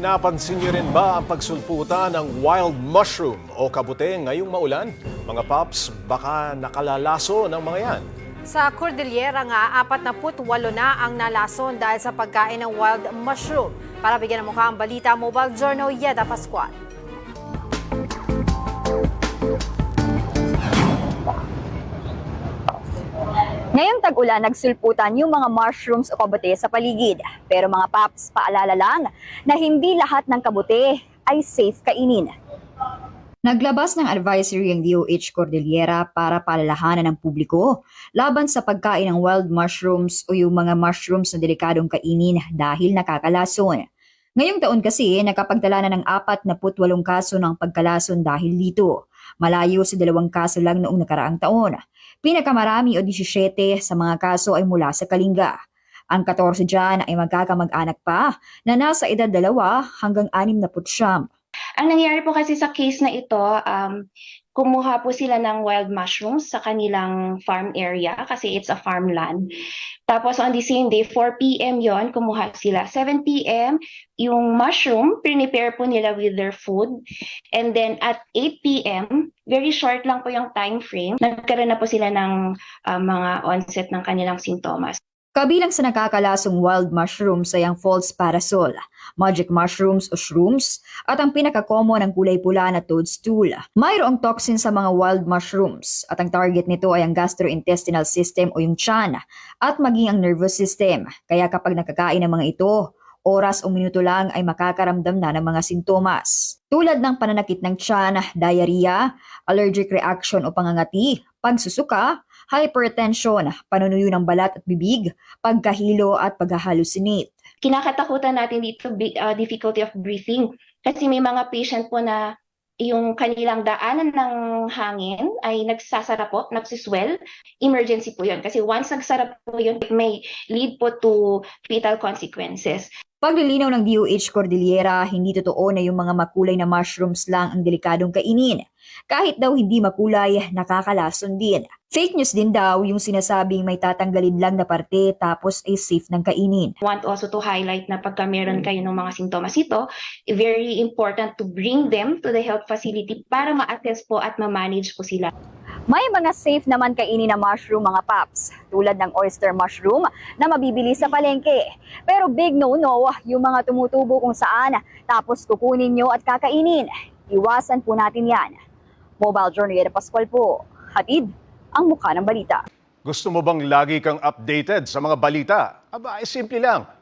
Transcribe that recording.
Napansin niyo rin ba ang pagsulputan ng wild mushroom o kabute ngayong maulan? Mga paps, baka nakalalaso ng mga yan. Sa Cordillera nga, 48 na ang nalason dahil sa pagkain ng wild mushroom. Para bigyan ng mukha ang balita, Mobile Journal Yeda Pascual. Ngayong tag-ulan, nagsulputan yung mga mushrooms o kabute sa paligid. Pero mga paps, paalala lang na hindi lahat ng kabute ay safe kainin. Naglabas ng advisory ang DOH Cordillera para palalahanan ng publiko laban sa pagkain ng wild mushrooms o yung mga mushrooms na delikadong kainin dahil nakakalason. Ngayong taon kasi, nakapagdala na ng 48 kaso ng pagkalason dahil dito. Malayo sa dalawang kaso lang noong nakaraang taon. Pinakamarami o 17 sa mga kaso ay mula sa Kalinga. Ang 14 dyan ay magkakamag-anak pa na nasa edad dalawa hanggang 69. Ang nangyari po kasi sa case na ito, um, kumuha po sila ng wild mushrooms sa kanilang farm area kasi it's a farmland. Tapos on the same day, 4 p.m. yon kumuha sila. 7 p.m., yung mushroom, prepare po nila with their food. And then at 8 p.m., very short lang po yung time frame, nagkaroon na po sila ng uh, mga onset ng kanilang sintomas. Kabilang sa nakakalasong wild mushrooms ay ang false parasol, magic mushrooms o shrooms, at ang pinaka-common ang kulay pula na toadstool. Mayroong toxin sa mga wild mushrooms at ang target nito ay ang gastrointestinal system o yung tiyan at maging ang nervous system. Kaya kapag nakakain ng mga ito, oras o minuto lang ay makakaramdam na ng mga sintomas. Tulad ng pananakit ng tiyan, diarrhea, allergic reaction o pangangati, pagsusuka, hypertension, panunuyo ng balat at bibig, pagkahilo at paghahalusinate. kinakatakutan natin dito uh, difficulty of breathing kasi may mga patient po na yung kanilang daanan ng hangin ay nagsasara po, nagsiswell, emergency po yun. Kasi once nagsara po yun, it may lead po to fatal consequences. Paglilinaw ng DOH Cordillera, hindi totoo na yung mga makulay na mushrooms lang ang delikadong kainin. Kahit daw hindi makulay, nakakalason din. Fake news din daw yung sinasabing may tatanggalin lang na parte tapos ay safe ng kainin. Want also to highlight na pagka meron kayo ng mga sintomas ito, very important to bring them to the health facility para ma-assess po at ma-manage po sila. May mga safe naman kainin na mushroom mga paps, tulad ng oyster mushroom na mabibili sa palengke. Pero big no-no yung mga tumutubo kung saan tapos kukunin nyo at kakainin. Iwasan po natin yan. Mobile Journal de Pascual po. Hatid ang mukha ng balita. Gusto mo bang lagi kang updated sa mga balita? Aba, ay simple lang.